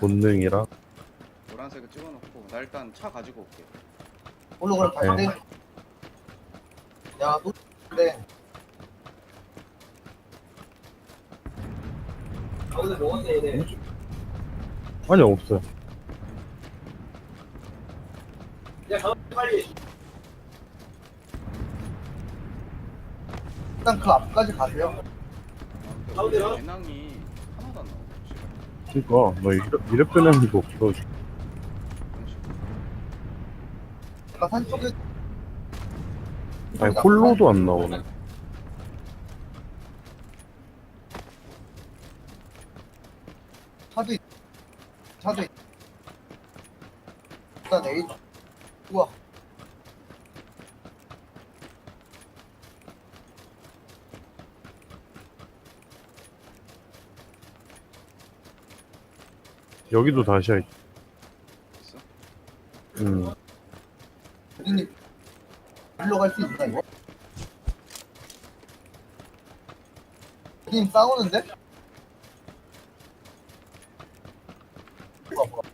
본능이라 노란색을 찍어놓고 나 일단 차 가지고 올게. 올라 그럼 가야 돼. 야, 또 근데 거기서 먹었네 이래. 아니 없어요 야, 가 빨리. 일단 그 앞까지 가세요. 아, 가운데로? 배낭이. 지금 그니까 너 이력, 이력 변형도 없어 그런 식으로. 아까 산 쪽에 아니 홀로도 안 나오네 차도 있. 차도 있. 일단 A. 우와. 여기도 다시야 있- 있어? 음 고객님 일로 갈 수 있나 이거? 고객님 싸우는데? 뭐가, 뭐가.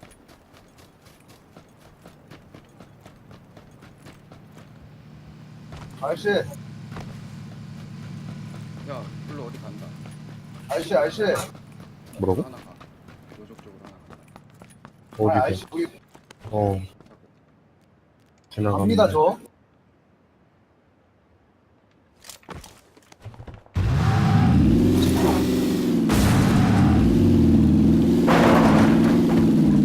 아저씨 야, 불러 어디 간다. 아저씨 아저씨 뭐라고? 하나 가. 요쪽 쪽으로 하나 가. 아, 어디서 아저씨 거기 어. 지나갑니다. 갑니다 저.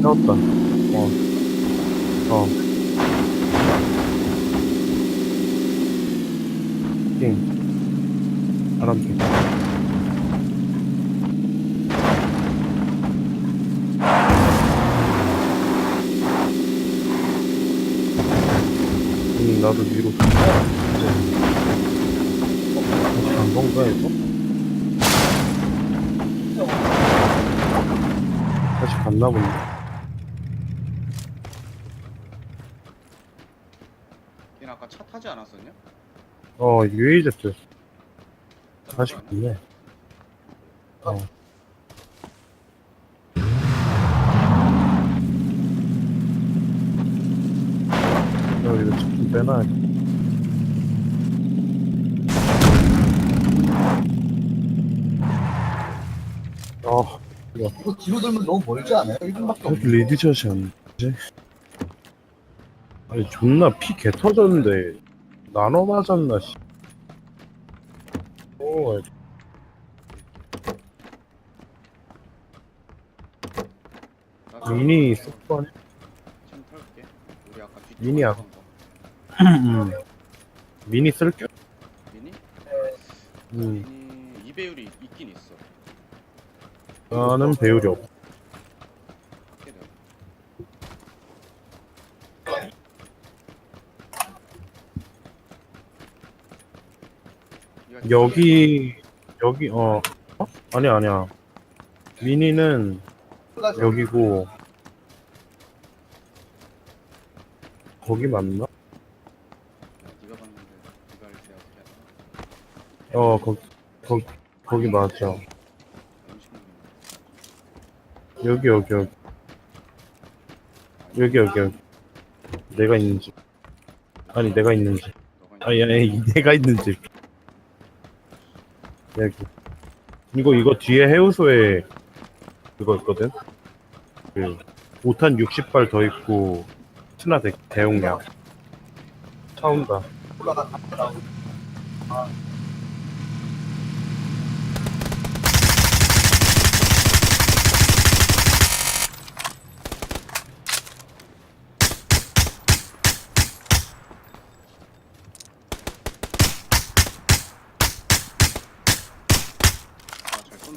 세웠다. 어. 어. 띵. 바람핑 음 나도 위로 간 건가 이거? 다시 갔나 본데 얘 아까 차 타지 않았었냐? 어 UAZ 다시 갔네 어 조금 빼놔야지 아 이거 뒤로 돌면 너무 멀지 않아요? 1분밖에 이렇게 레디샷이 안 되지? 아니 존나 피 개 터졌는데 나눠 맞았나 씨. 오 미니 털게. 우리 아까 뒤 미니 아- 거. 음. 미니 쓸게 미니? 음. 미니 이 배율이 있긴 있어. 나는 배율이 없어. 네가 여기 여기 어, 어? 아니야 아니야 미니는. 여기고 거기 맞나? 야, 네가 봤는데 네가 할 때 어 거기 거기 거기 맞아. 여기 여기 여기. 여기 여기 여기. 내가 있는 집. 아니 내가 있는 집. 아니 아니 내가 있는 집. 여기. 이거 이거 뒤에 해우소에 그거 있거든? 그 5탄 60발 더 있고 스나 대, 대용량 차 온다 올라가. 아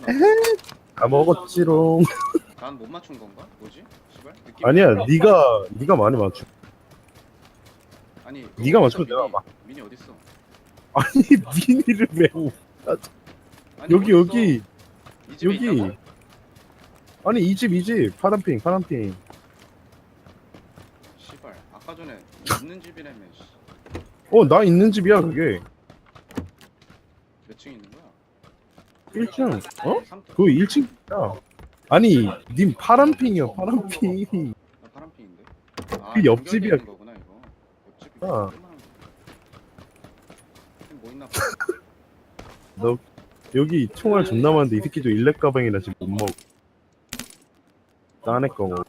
다. 다 먹었지롱 난못 맞춘 건가? 뭐지? 느낌 아니야 네가 네가 많이 맞춰 아니 네가 맞추면 내가 막- 미니 어디 있어? 아니 미니를 왜 오- 여기 여기 여기? 아니 이 집 이 집 파란핑 파란핑 시발 아까 전에 있는 집이라며 씨. 어나 있는 집이야 그게 몇 층 있는? 1층 어? 삼 층. 그거 1층이야 아니 님 파란핑이야 파란핑 나 파란핑인데. 아, 그 옆집이야. 연결돼 있는 거구나 이거. 옆집이 아. 뭐 있나 봐. 너 여기 총알 존나 많은데 이 새끼도 일렉 가방이라 지금 못 먹어 딴애 거 먹어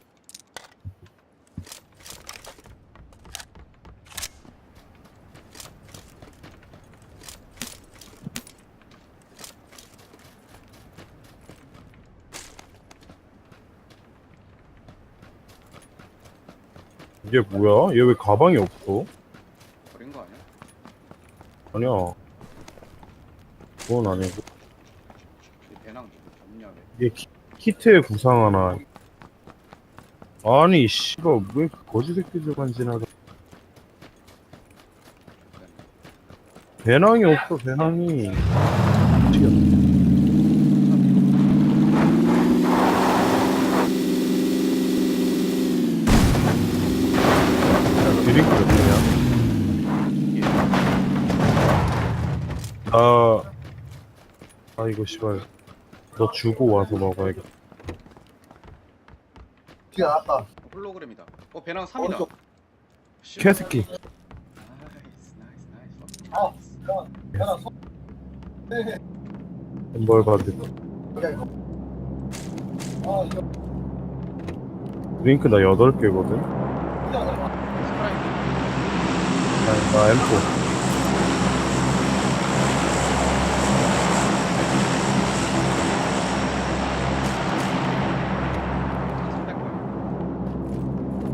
이게 뭐야? 얘 왜 가방이 없어? 버린 거 아니야? 아니야 그건 아니고 이 배낭? 얘 키, 키트에 구상 하나 아니 씨발 왜 이렇게 거지 새끼들만 지나가 배낭이 없어 배낭이 야, 드링크 몇 개냐? 아, 아 이거 씨발 너 주고 와서 먹어야겠다 뒤에 나왔다. 어, 홀로그램이다. 어 배낭 3이다. 오른쪽. 캐스키 나이스 나이스 나이스. 아, 하나 손. 뭘 받을 야, 이거. 아, 이거. 드링크 나 8개거든 스프라이트. 나 M4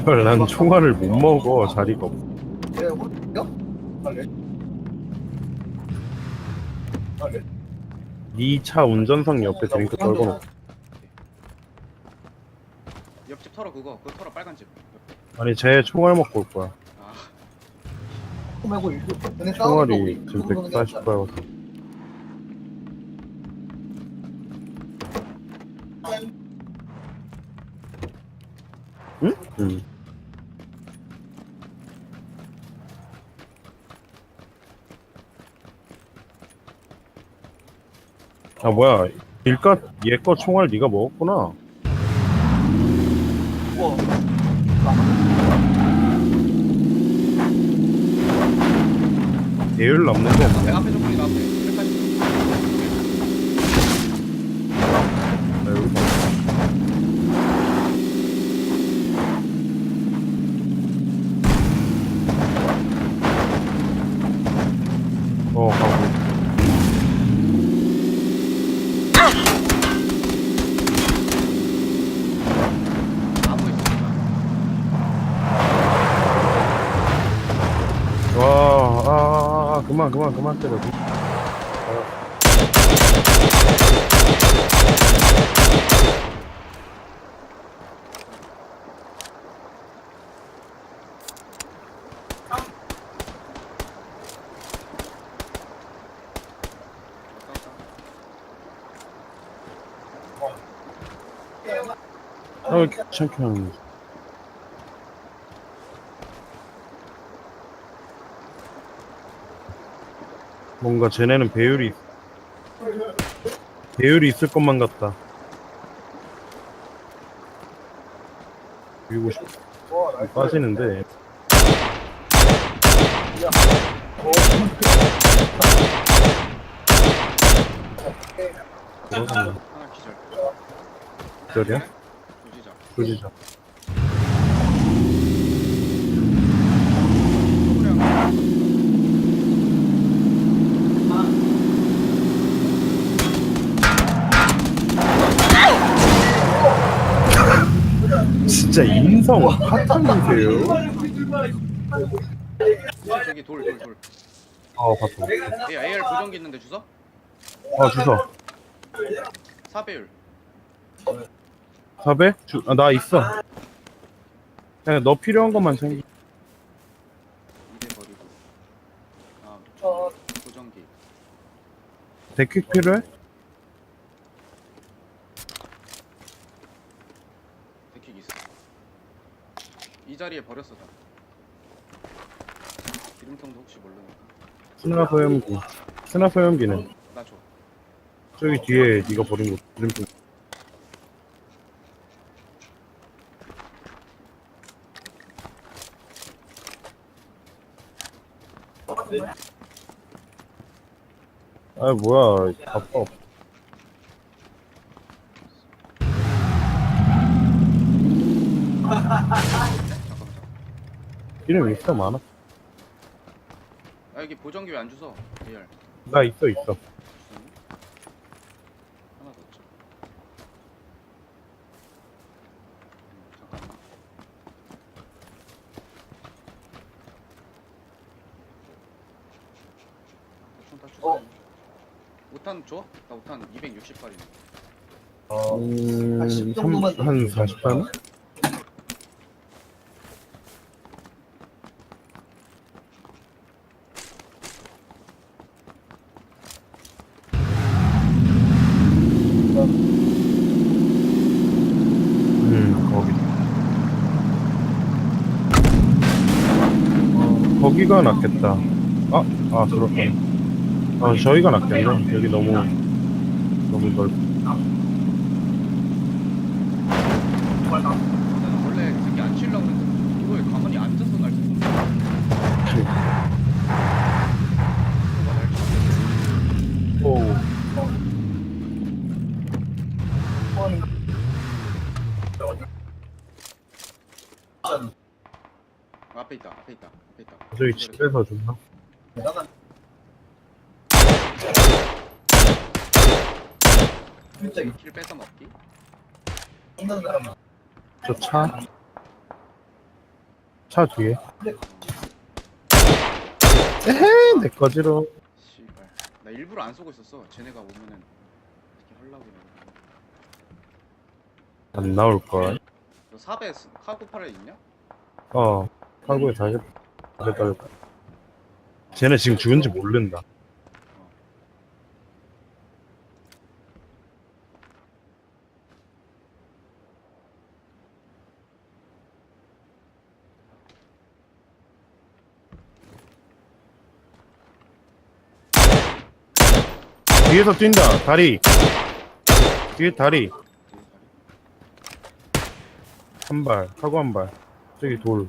300원. 난 총알을 못 먹어 자리가 없어 예, 오른쪽. 빨리. 빨리. 니차 운전석 옆에 드링크 떨궈놓고 옆집 털어 그거. 그거 털어 빨간 집. 아니 쟤 총알 먹고 올 거야 아 싸우는 거 총알이 지금 보는 게 않아? 140발이었어 응? 응 아 뭐야. 일까 얘거 총알 네가 먹었구나. 우와. 예율 남는 거 앞에 좀 보니까 앞에. 180. 나 여기 봐. 어, 가고. 나무 있으니까. 와, 아, 아, 아, 그만, 그만, 그만 때려. 아, 귀찮게 하는 거. 뭔가 쟤네는 배율이 배율이 있을 것만 같다. 비우고 싶. 빠지는데 그러면 하나 기절. 기절이야? 조지자. 조지자. 진짜 인성 파탄이세요? 저기 돌 돌 돌. 아 봤어. 예, AR 보정기 있는데 주소? 아 주소. 4배율. 4배? 주, 아, 나 있어. 그냥 너 필요한 것만 챙기. 2대 버리고. 아, 어, 보정기. 데킥 필요해? 제자리에 버렸어 다 기름통도 혹시 모르니까. 스나퍼 형기. 스나퍼 형기는? 나줘. 저기 뒤에 네가 버린 거 기름통. 아 뭐야? 아, 답가 없어 이름 있어 많아 아 여기 보정기 왜 안 주소? AR. 나 있어 있어 주소니? 하나 더 쳐. 음, 잠깐만. 대충 다 주소. 어. 5탄 줘? 나 5탄 260발이네. 어, 음, 한10 정도만 더. 한 48만? 음, 거기. 어, 거기가 낫겠다. 아, 아, 그렇네. 아, 저희가 낫겠네. 여기 너무, 너무 넓, 나는 원래 그게 안 치려고 했는데 이거에 가만히 앉아서 날수 있는 오, 앞에 있다 앞에 있다 앞에 있다 저희 집에서 줬나? 킬 뺏어 먹기 저 차? 차 뒤에? 에헤, 내 거지로. 씨발 나 일부러 안 쏘고 있었어 쟤네가 오면은 어떻게 하려고 그래 안 나올걸. 너 삽에 스- 카고 팔에 있냐? 어, 카고에 다시, 다시 달고. 쟤네 지금 죽은지 모른다. 뒤에서 뛴다, 다리. 뒤에 다리. 뒤에 다리 한 발, 카고 한 발. 저기 돌.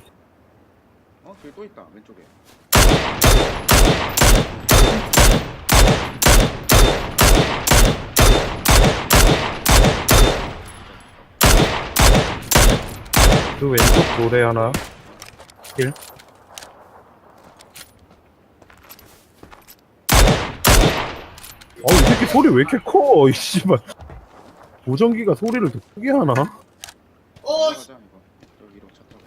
어? 저기 또 있다 왼쪽에 그 왼쪽 돌에 하나. 길. 어, 이 새끼 소리 왜 이렇게 커, 이 씨발. 보정기가 소리를 더 크게 하나? 어 가자 이거 여기로 차 타고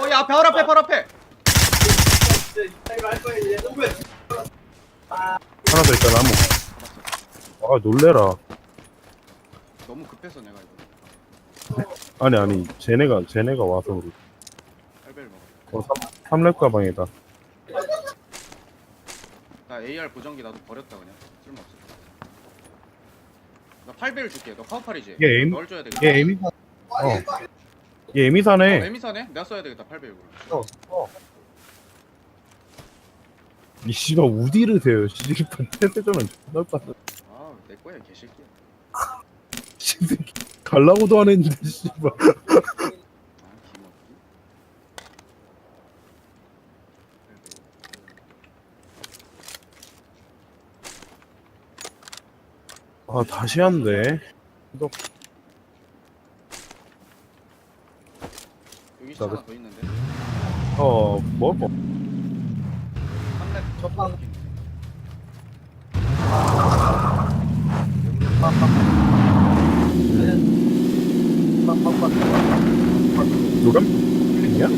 어야 바로 앞에 바로 앞에 하나 더 있다, 나무. 아, 놀래라. 너무 급해서 내가 이거 아니, 아니, 쟤네가, 쟤네가 와서 그래. 할배를 먹어 어, 삼, 삼렙 가방이다. 나 AR 보정기 나도 버렸다 그냥 쓸모없어 나 8배를 줄게 너 카우팔이지? 얘 에임- 널 줘야 되겠다 얘 에미사, 어. 얘 에미사네. 어, 에미사네? 내가 써야 되겠다 8배율 어, 어. 이 씨발 우디를 세요. 씨발 테스트는 존나 빠져. 아 내 거야 개새끼야 씨새끼 갈라고도 안 했는데 씨발. 아아 다시 한대. 여기 더 있는데 어, 뭐? 뭐. 3렙 첫방 노란 핑이야?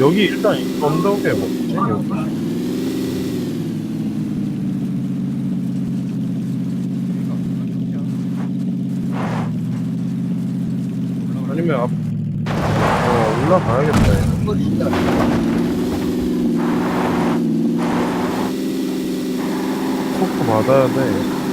여기 일단 언덕에 뭐지? 여기? 아니면 앞, 어 올라가야겠다. 진짜 초코 받아야 돼.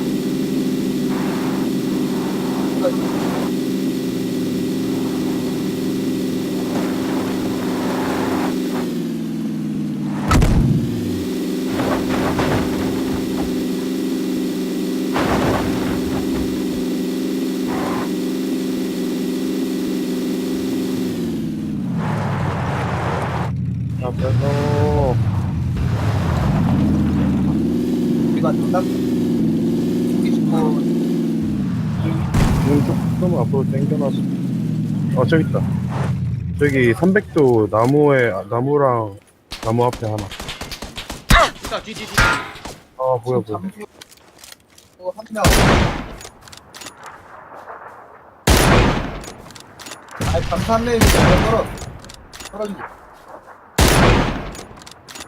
앞에서. 우리가 지금 조금 앞으로 당겨놔서. 아 저기 있다. 저기 300도 나무에 아, 나무랑 나무 앞에 하나. 일단 뒤, 뒤, 뒤. 아 뭐야 뭐야. 한명 아니 한 명이 떨어. 떨어진 거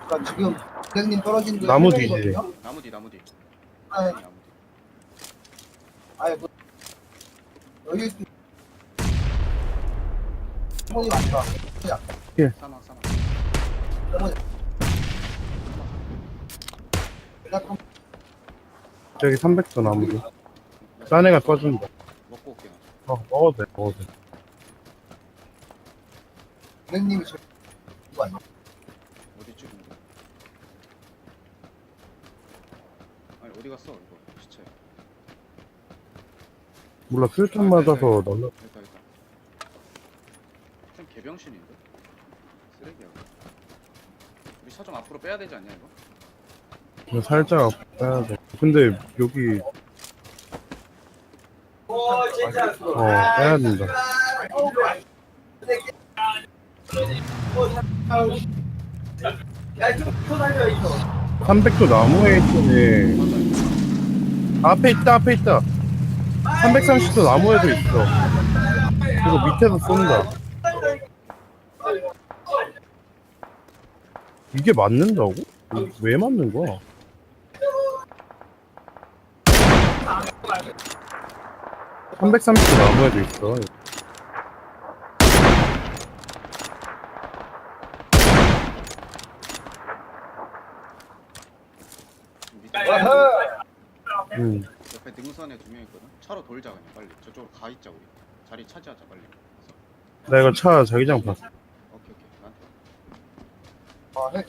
그러니까 지금 선생님 떨어진 게 나무 세 뒤지. 명이거든요? 나무 뒤, 나무 뒤. 아니, 나무 뒤. 아니 그 여기 손이 많다 사망, 사망. 약간 저기 300도 나무지 싼 애가 쏴준다 먹고 올게요. 어 먹어도 돼 먹어도 돼 선생님이 지금 이거 아니야? 어디 찍은 거? 아니, 어디 갔어, 이거? 시체. 몰라 술탄 맞아서 날라 여기다, 여기다. 좀 개병신인데? 쓰레기야. 이거. 우리 차좀 앞으로 빼야 되지 않냐, 이거? 이거 살짝 빼야 돼 근데 여기 어 빼야 된다 300도 나무에 있더니 맞아. 앞에 있다 앞에 있다 330도 나무에도 있어 그리고 밑에서 쏜다 이게 맞는다고? 왜 맞는 거야? (330도) 나무에도 있어 밑에 음. 능선에 두 명 있거든. 차로 돌자 그냥 빨리. 저쪽으로 가 있자 우리. 자리 차지하자 빨리. 그래서. 나 이거 차 자기장 봤어 오케이 오케이. 나한테. 아, 핵.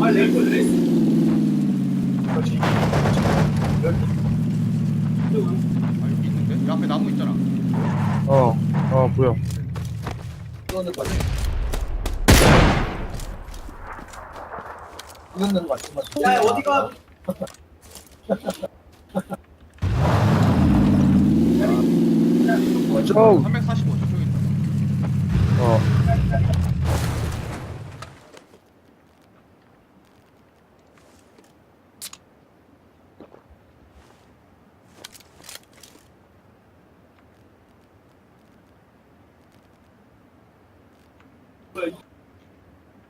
아, 레이저, 레이저. 그렇지. 아 여기 있는데? 이 앞에 나무 있잖아. 어 어 보여 이거는 맞지. 이거는 맞지, 맞지. 야, 어디가? 저 345 저쪽에 있다. 어.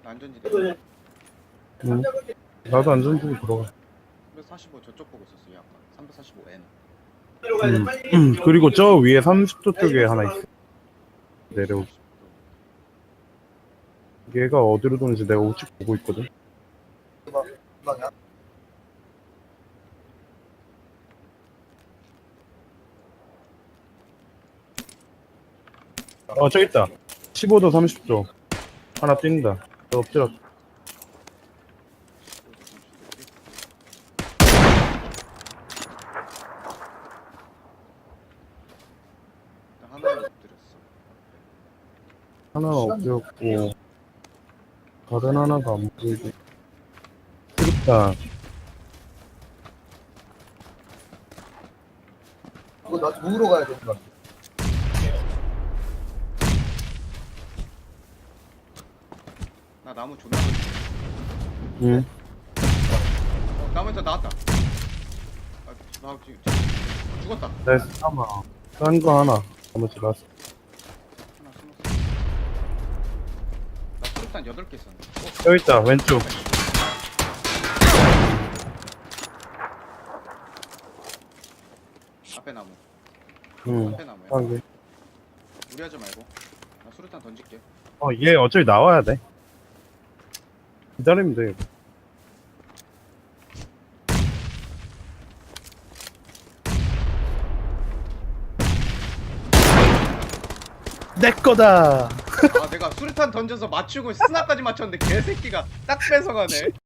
안전지대. 응. 나도 안전지대 들어가 345 저쪽 보고 있었어. 이 아까. 345N. 음. 음, 그리고 저 위에 30도 쪽에 하나 있어 내려오 얘가 어디로 도는지 내가 우측 보고 있거든. 어 저기 있다 15도 30도 하나 뛴다 일단 하나를 엎드렸어. 하나 엎드렸고 다른 하나가 안 보이고. 그렇다 이거 나 누구로 가야 되는 거야? 나 나무 존나 많이 응. 어, 나무에서 나왔다. 아, 나 지금 어, 죽었다. 내 사마 싼거 하나. 나머지 나왔어 하나 숨었어. 나 수류탄 8개 있었네. 어, 여기 있다 왼쪽 앞에 나무. 응 앞에 나무야. 하게 무리하지 말고. 나 수류탄 던질게. 어얘 어차피 나와야 돼 기다리면 돼내 거다 아, 내가 수류탄 던져서 맞추고 스나까지 맞췄는데 개새끼가 딱 뺏어가네.